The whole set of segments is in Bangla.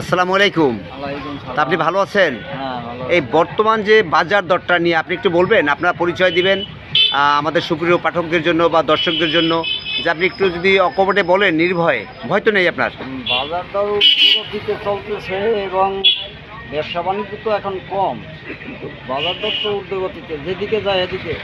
আসসালামু আলাইকুম। আপনি ভালো আছেন? হ্যাঁ এই বর্তমান যে বাজার দরটা নিয়ে আপনি একটু বলবেন আপনার পরিচয় দিবেন আমাদের সুপ্রিয় পাঠকদের জন্য বা দর্শকদের জন্য যে আপনি একটু যদি অকপটে বলেন নির্ভয়ে ভয় তো নেই আপনার? বাজার দর দিকে চলতেছে এবং ব্যবসা বাণিজ্য তো এখন কম বাজার দর তো ঊর্ধ্বগতিতে যেদিকে যায় এদিকে।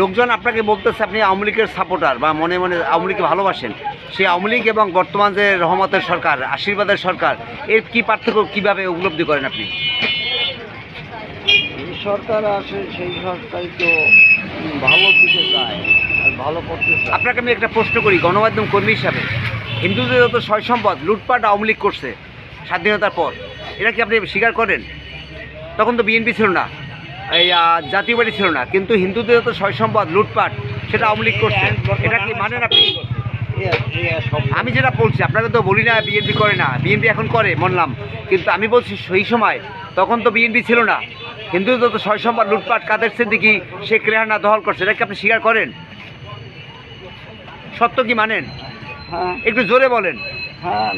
লোকজন আপনাকে বলতেছে আপনি আওয়ামী লীগের সাপোর্টার বা মনে মনে আওয়ামী লীগকে ভালোবাসেন। সেই আওয়ামী লীগ এবং বর্তমান যে রহমতের সরকার আশীর্বাদের সরকার এর কি পার্থক্য কীভাবে উপলব্ধি করেন আপনি? সরকার আসে সেই সরকারই তো ভালোর দিকে যায় আর ভালো করতেছে আপনাকে আমি একটা প্রশ্ন করি গণমাধ্যম কর্মী হিসাবে। হিন্দুদের যত সয় সম্পদ লুটপাট আওয়ামী লীগ করছে স্বাধীনতার পর এটা কি আপনি স্বীকার করেন? তখন তো বিএনপি ছিল না এই জাতীয় পার্টি ছিল না কিন্তু হিন্দুদের যত সয় সম্পদ লুটপাট সেটা আওয়ামী লীগ করছে এটা কি মানেন আপনি? আমি যেটা বলছি আপনাকে তো বলি না বিএনপি করে না। বিএনপি এখন করে মানলাম কিন্তু আমি বলছি সেই সময় তখন তো বিএনপি ছিল না। হিন্দুদের যত সয় সম্পদ লুটপাট কাদের সিদ্দিকি শেখ রেহানা দখল করছে এটা কি আপনি স্বীকার করেন? সত্য কি মানেন? হ্যাঁ। একটু জোরে বলেন। হ্যাঁ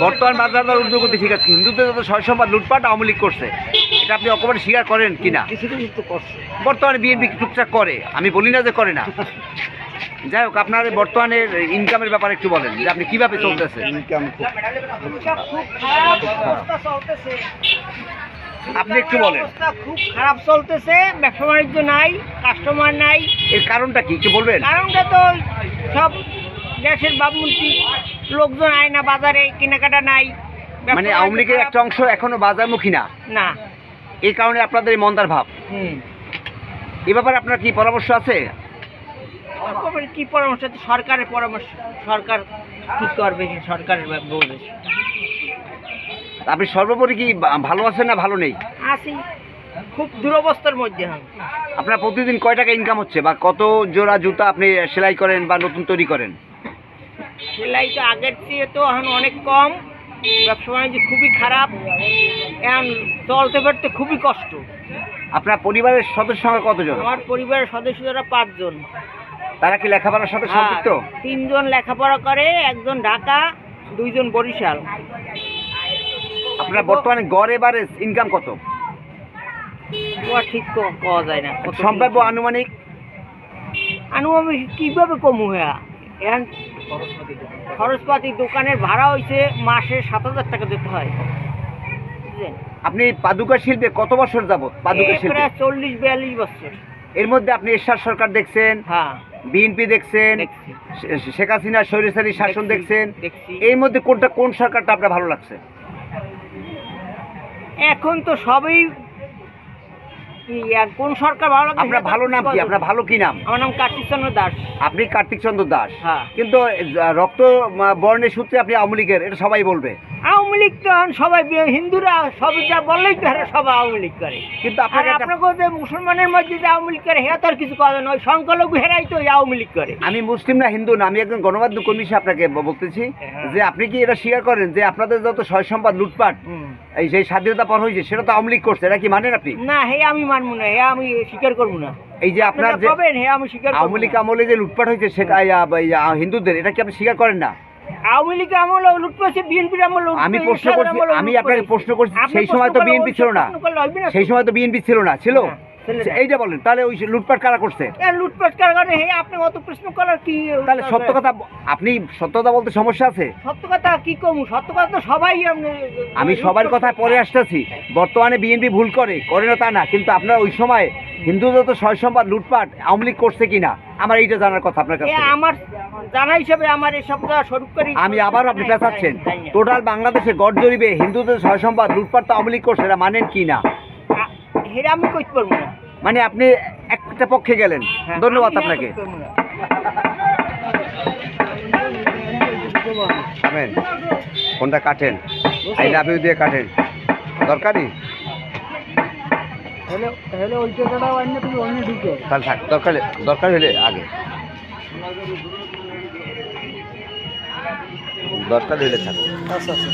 বর্তমান বাজার দর উদ্যোগতি ঠিক আছে। হিন্দুদের যত ছয় সম্পদ লুটপাট আওয়ামী লীগ করছে। এটা আপনি অকবারে স্বীকার করেন কিনা? তো বর্তমানে বিএনপি টুকটাক করে। আমি বলি না যে করে না। যাই হোক আপনার বর্তমানে ইনকামের ব্যাপারে একটু বলেন যে আপনি কীভাবে চলতেছে ইনকাম আপনি একটু বলেন। খুব খারাপ চলতেছে ব্যবসা বাণিজ্য নাই কাস্টমার নাই। এর কারণটা কি একটু বলবেন? কারণটা তো সব দেশের বাবমন্ত্রী লোকজন আয় না বাজারে কেনাকাটা নাই মানে আওয়ামী লীগের একটা অংশ এখনও বাজারমুখী না? না। এই কারণে আপনাদের মন্দার ভাব। হুম। এ ব্যাপারে আপনার কি পরামর্শ আছে? কি পরামর্শ সরকারের পরামর্শ সরকার কি করবে সরকারের বলবে আপনি সর্বোপরি কি ভালো আছেন না ভালো নেই? আসি খুব দুরবস্থার মধ্যে আপনার প্রতিদিন কয় টাকা ইনকাম হচ্ছে বা কত জোড়া জুতা আপনি সেলাই করেন বা নতুন তৈরি করেন? সেলাই তো আগের চেয়ে তো এখন অনেক কম। ব্যবসা বাণিজ্য খুবই খারাপ। এখন চলতে ফিরতে খুবই কষ্ট। আপনার পরিবারের সদস্য সংখ্যা কতজন? আমার পরিবারের সদস্যরা পাঁচজন। তারা কি লেখাপড়ার সাথে সম্পৃক্ত? হ্যাঁ, তিনজন লেখাপড়া করে একজন ঢাকা দুইজন বরিশাল। আপনার বর্তমানে গড় এবারে ইনকাম কত? ঠিক পাওয়া যায় না সম্ভাব্য আনুমানিক? আনুমানিক কীভাবে কমু হ্যাঁ? এখন খরচপাতি দোকানের ভাড়া হয়েছে মাসে সাত হাজার টাকা দিতে হয়। বুঝলেন? আপনি পাদুকা শিল্পে কত বছর যাবত পাদুকা শিল্পে? প্রায় চল্লিশ বিয়াল্লিশ বছর। এর মধ্যে আপনি এরশাদ সরকার দেখছেন। হ্যাঁ। বিএনপি দেখছেন দেখছি। শেখ হাসিনার স্বৈরাচারী শাসন দেখছেন। দেখছি। এর মধ্যে কোনটা কোন সরকারটা আপনার ভালো লাগছে? এখন তো সবই কোন সরকার ভালো আপনার ভালো নাম কি? আপনার ভালো কি নাম? আমার নাম কার্তিক চন্দ্র দাস। আপনি কার্তিক চন্দ্র দাস। হ্যাঁ। কিন্তু রক্ত বর্ণের সূত্রে আপনি আওয়ামী লীগের এটা সবাই বলবে। আওয়ামী লীগ তো এখন সবাই হিন্দুরা সবই যা বললেই তো এরা সবাই আওয়ামী লীগ করে। কিন্তু আর আপনাকে যে মুসলমানের মধ্যে যে আওয়ামী লীগ করে হেরা তো আর কিছু করে না। ওই সংখ্যালঘু হেরাই তো আওয়ামী লীগ করে। আমি মুসলিম না হিন্দু না আমি একজন গণমাধ্যম কর্মী আপনাকে বলতেছি হ্যাঁ। যে আপনি কি এটা স্বীকার করেন যে আপনাদের যত সয় সম্পদ লুটপাট এই সেই স্বাধীনতা পর হয়েছে সেটা তো আওয়ামী লীগ করছে এটা কি মানেন আপনি? না হে আমি মানবো না হে আমি স্বীকার করব না। এই যে আপনার আপনারা যে হে আমি স্বীকার করব আওয়ামী লীগ আমলে যে লুটপাট হয়েছে সে আ, আ, এই, আ, হিন্দুদের এটা কি আপনি স্বীকার করেন না? আওয়ামী লীগ আমল লুট করেছে বিএনপির আমলে আমি প্রশ্ন করছি আমি আপনাকে প্রশ্ন করছি সেই সময় তো বিএনপি ছিল না। সেই সময় তো বিএনপি ছিল না ছিল না। এইটা বলেন তাহলে ওই লুটপাট কারা করছে? লুটপাট কার কারণে হে আপনি অত প্রশ্ন করার কি তাহলে সত্য কথা আপনি সত্যতা বলতে সমস্যা আছে? সত্য কথা কি কমু? সত্য কথা তো সবাই আমি সবার কথা পরে আসতেছি। বর্তমানে বিএনপি ভুল করে করে না তা না। কিন্তু আপনার ওই সময় হিন্দুদের তো ছয় সম্পদ লুটপাট আওয়ামী লীগ করছে কিনা? আমার এইটা জানার কথা আপনার কাছে আমার জানা হিসাবে আমার এসব স্বরূপ করি আমি আবার আপনি পেঁচাচ্ছেন। টোটাল বাংলাদেশে গড় জরিবে হিন্দুদের ছয় সম্পদ লুটপাট তো আওয়ামী লীগ করছে এটা মানেন কি না? আ- আমি কইতে পারব না। মানে আপনি একটা পক্ষে গেলেন। হ্যাঁ, ধন্যবাদ আপনাকে। কইতে পারব না। থামেন ফোনটা কাটেন? আই লাভ ইউ দিয়ে কাটেন। দরকারি? হলে হলে ওই অন্য তুমি অন্য ঢুকে। তাহলে থাক দরকার দরকার হলে আগে। দরকার হলে থাক। আচ্ছা আচ্ছা।